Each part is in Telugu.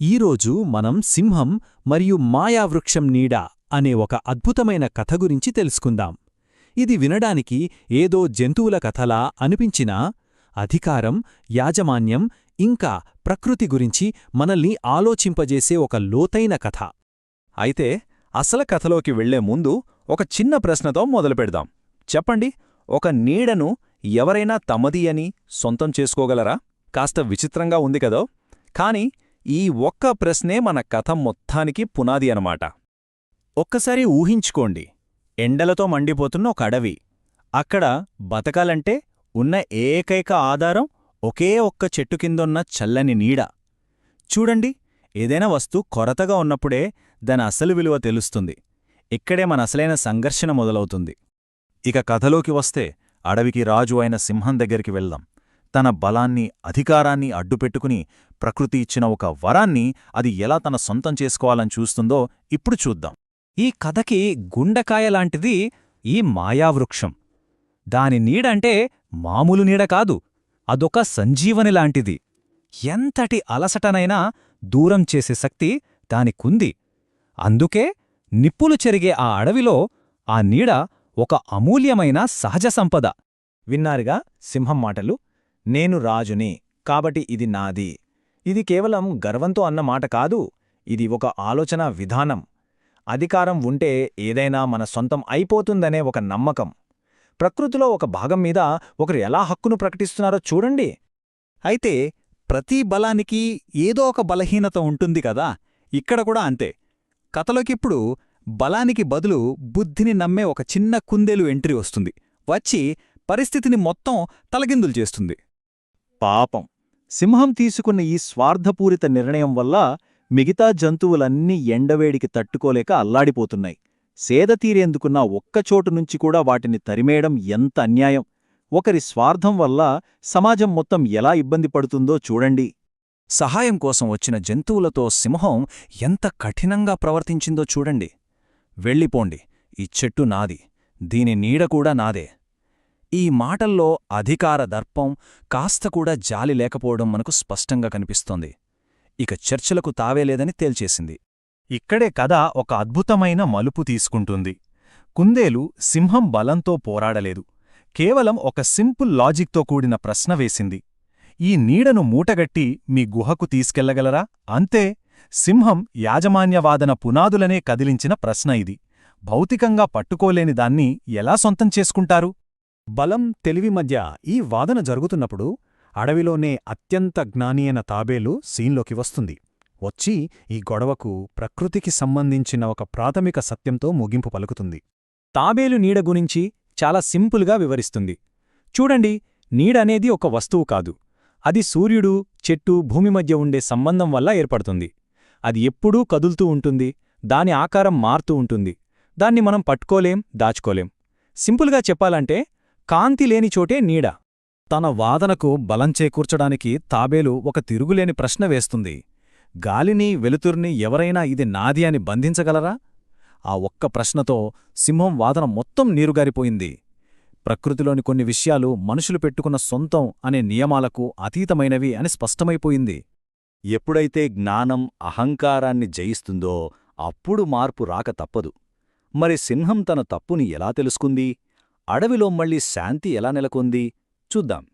ఈరోజు మనం సింహం మరియు మాయావృక్షం నీడ అనే ఒక అద్భుతమైన కథ గురించి తెలుసుకుందాం. ఇది వినడానికి ఏదో జంతువుల కథలా అనిపించినా అధికారం యాజమాన్యం ఇంకా ప్రకృతి గురించి మనల్ని ఆలోచింపజేసే ఒక లోతైన కథ. అయితే అసలు కథలోకి వెళ్ళే ముందు ఒక చిన్న ప్రశ్నతో మొదలుపెడదాం. చెప్పండి ఒక నీడను ఎవరైనా తమది అని సొంతం చేసుకోగలరా? కాస్త విచిత్రంగా ఉంది కదో? కాని ఈ ఒక్క ప్రశ్నే మన కథ మొత్తానికి పునాది అనమాట. ఒక్కసారి ఊహించుకోండి. ఎండలతో మండిపోతున్న ఒక అడవి. అక్కడ బతకాలంటే ఉన్న ఏకైక ఆధారం ఒకే ఒక్క చెట్టు కిందున్న చల్లని నీడ. చూడండి ఏదైనా వస్తు కొరతగా ఉన్నప్పుడే దాని అసలు విలువ తెలుస్తుంది. ఇక్కడే మన అసలైన సంఘర్షణ మొదలవుతుంది. ఇక కథలోకి వస్తే అడవికి రాజు అయిన సింహం దగ్గరికి వెళ్దాం. తన బలాన్ని అధికారాన్ని అడ్డుపెట్టుకుని ప్రకృతి ఇచ్చిన ఒక వరాన్ని అది ఎలా తన సొంతం చేసుకోవాలని చూస్తుందో ఇప్పుడు చూద్దాం. ఈ కథకి గుండకాయలాంటిది ఈ మాయావృక్షం. దాని నీడంటే మామూలు నీడ కాదు అదొక సంజీవనిలాంటిది ఎంతటి అలసటనైనా దూరం చేసే శక్తి దానికుంది అందుకే నిప్పులు చెరిగే ఆ అడవిలో ఆ నీడ ఒక అమూల్యమైన సహజ సంపద. విన్నారుగా సింహం మాటలు? నేను రాజుని కాబట్టి ఇది నాది. ఇది కేవలం గర్వంతో అన్న మాట కాదు ఇది ఒక ఆలోచన విధానం. అధికారం ఉంటే ఏదైనా మన సొంతం అయిపోతుందనే ఒక నమ్మకం. ప్రకృతిలో ఒక భాగం మీద ఒకరు ఎలా హక్కును ప్రకటిస్తున్నారో చూడండి. అయితే ప్రతి బలానికి ఏదో ఒక బలహీనత ఉంటుంది కదా ఇక్కడ కూడా అంతే. కథలోకిప్పుడు బలానికి బదులు బుద్ధిని నమ్మే ఒక చిన్న కుందేలు ఎంట్రీ వస్తుంది. వచ్చి పరిస్థితిని మొత్తం తలగిందులు చేస్తుంది. పాపం. సింహం తీసుకున్న ఈ స్వార్థపూరిత నిర్ణయం వల్ల మిగతా జంతువులన్నీ ఎండవేడికి తట్టుకోలేక అల్లాడిపోతున్నాయి. సేద తీరేందుకున్న ఒక్కచోటు నుంచి కూడా వాటిని తరిమేయడం ఎంత అన్యాయం! ఒకరి స్వార్థం వల్ల సమాజం మొత్తం ఎలా ఇబ్బంది పడుతుందో చూడండి. సహాయం కోసం వచ్చిన జంతువులతో సింహం ఎంత కఠినంగా ప్రవర్తించిందో చూడండి. వెళ్ళిపోండి. ఈ చెట్టు నాది. దీని నీడ కూడా నాదే. ఈ మాటల్లో అధికార దర్పం కాస్త కూడా జాలి లేకపోవడం మనకు స్పష్టంగా కనిపిస్తోంది. ఇక చర్చలకు తావేలేదని తేల్చేసింది. ఇక్కడే కథ ఒక అద్భుతమైన మలుపు తీసుకుంటుంది. కుందేలు సింహం బలంతో పోరాడలేదు. కేవలం ఒక సింపుల్ లాజిక్తో కూడిన ప్రశ్న వేసింది. ఈ నీడను మూటగట్టి మీ గుహకు తీసుకెళ్ళగలరా? అంతే సింహం యాజమాన్యవాదన పునాదులనే కదిలించిన ప్రశ్న ఇది. భౌతికంగా పట్టుకోలేని దాన్ని ఎలా సొంతం చేసుకుంటారు? బలం తెలివి మధ్య ఈ వాదన జరుగుతున్నప్పుడు అడవిలోనే అత్యంత జ్ఞాని అయిన తాబేలు సీన్లోకి వస్తుంది. వచ్చి ఈ గొడవకు ప్రకృతికి సంబంధించిన ఒక ప్రాథమిక సత్యంతో ముగింపు పలుకుతుంది. తాబేలు నీడ గురించి చాలా సింపుల్గా వివరిస్తుంది. చూడండి నీడనేది ఒక వస్తువు కాదు. అది సూర్యుడు చెట్టు భూమి మధ్య ఉండే సంబంధం వల్ల ఏర్పడుతుంది. అది ఎప్పుడూ కదులుతూ ఉంటుంది దాని ఆకారం మారుతూ ఉంటుంది. దాన్ని మనం పట్టుకోలేం దాచుకోలేం. సింపుల్గా చెప్పాలంటే కాంతి లేని చోటే నీడ. తన వాదనకు బలం చేకూర్చడానికి తాబేలు ఒక తిరుగులేని ప్రశ్న వేస్తుంది. గాలిని వెలుతుర్ని ఎవరైనా ఇది నాది అని బంధించగలరా? ఆ ఒక్క ప్రశ్నతో సింహం వాదన మొత్తం నీరుగారిపోయింది. ప్రకృతిలోని కొన్ని విషయాలు మనుషులు పెట్టుకున్న సొంతం అనే నియమాలకు అతీతమైనవి అని స్పష్టమైపోయింది. ఎప్పుడైతే జ్ఞానం అహంకారాన్ని జయిస్తుందో అప్పుడు మార్పు రాక తప్పదు. మరి సింహం తన తప్పుని ఎలా తెలుసుకుంది? అడవిలో మళ్ళీ శాంతి ఎలా నెలకొంది? చూద్దాం.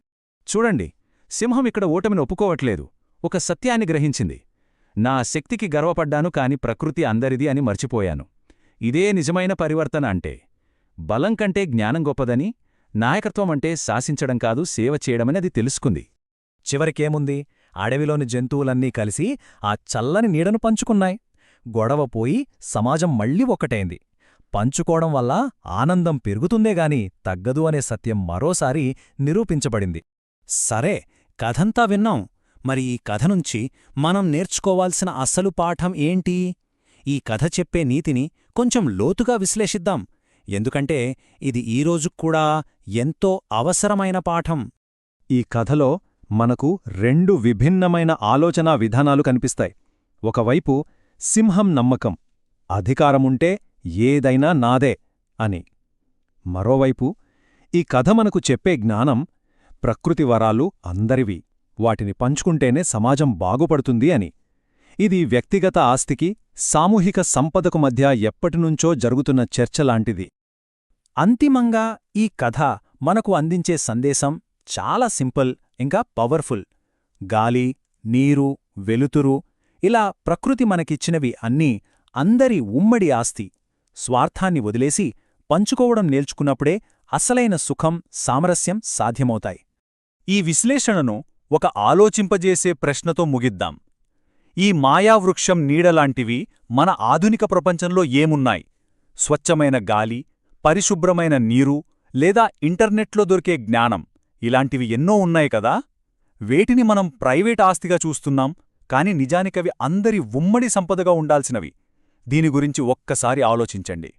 చూడండి సింహం ఇక్కడ ఓటమిని ఒప్పుకోవట్లేదు. ఒక సత్యాన్ని గ్రహించింది. నా శక్తికి గర్వపడ్డాను కాని ప్రకృతి అందరిది అని మర్చిపోయాను. ఇదే నిజమైన పరివర్తన అంటే. బలం కంటే జ్ఞానం గొప్పదని నాయకత్వం అంటే శాసించడం కాదు సేవ చేయడమని అది తెలుసుకుంది. చివరికేముంది? అడవిలోని జంతువులన్నీ కలిసి ఆ చల్లని నీడను పంచుకున్నాయి. గొడవ పోయి సమాజం మళ్ళీ ఒక్కటైంది. పంచుకోవడం వల్ల ఆనందం పెరుగుతుందేగాని తగ్గదు అనే సత్యం మరోసారి నిరూపించబడింది. సరే కథంతా విన్నాం. మరి ఈ కథ నుంచి మనం నేర్చుకోవాల్సిన అసలు పాఠం ఏంటి? ఈ కథ చెప్పే నీతిని కొంచెం లోతుగా విశ్లేషిద్దాం. ఎందుకంటే ఇది ఈరోజుక్కూడా ఎంతో అవసరమైన పాఠం. ఈ కథలో మనకు రెండు విభిన్నమైన ఆలోచనా విధానాలు కనిపిస్తాయి. ఒకవైపు సింహం నమ్మకం. అధికారముంటే ఏదైనా నాదే అని. మరోవైపు ఈ కథ మనకు చెప్పే జ్ఞానం ప్రకృతి వరాలు అందరివి. వాటిని పంచుకుంటేనే సమాజం బాగుపడుతుంది అని. ఇది వ్యక్తిగత ఆస్తికి సామూహిక సంపదకు మధ్య ఎప్పటినుంచో జరుగుతున్న చర్చలాంటిది అంతిమంగా ఈ కథ మనకు అందించే సందేశం చాలా సింపుల్ ఇంకా పవర్ఫుల్. గాలి నీరు వెలుతురు ఇలా ప్రకృతి మనకిచ్చినవి అన్నీ అందరి ఉమ్మడి ఆస్తి. స్వార్థాన్ని వదిలేసి పంచుకోవడం నేల్చుకున్నప్పుడే అసలైన సుఖం సామరస్యం సాధ్యమవుతాయి. ఈ విశ్లేషణను ఒక ఆలోచింపజేసే ప్రశ్నతో ముగిద్దాం. ఈ మాయావృక్షం నీడలాంటివి మన ఆధునిక ప్రపంచంలో ఏమున్నాయి? స్వచ్ఛమైన గాలి పరిశుభ్రమైన నీరు లేదా ఇంటర్నెట్లో దొరికే జ్ఞానం ఇలాంటివి ఎన్నో ఉన్నాయి కదా? వేటిని మనం ప్రైవేట్ ఆస్తిగా చూస్తున్నాం కాని నిజానికవి అందరి ఉమ్మడి సంపదగా ఉండాల్సినవి. దీని గురించి ఒక్కసారి ఆలోచించండి.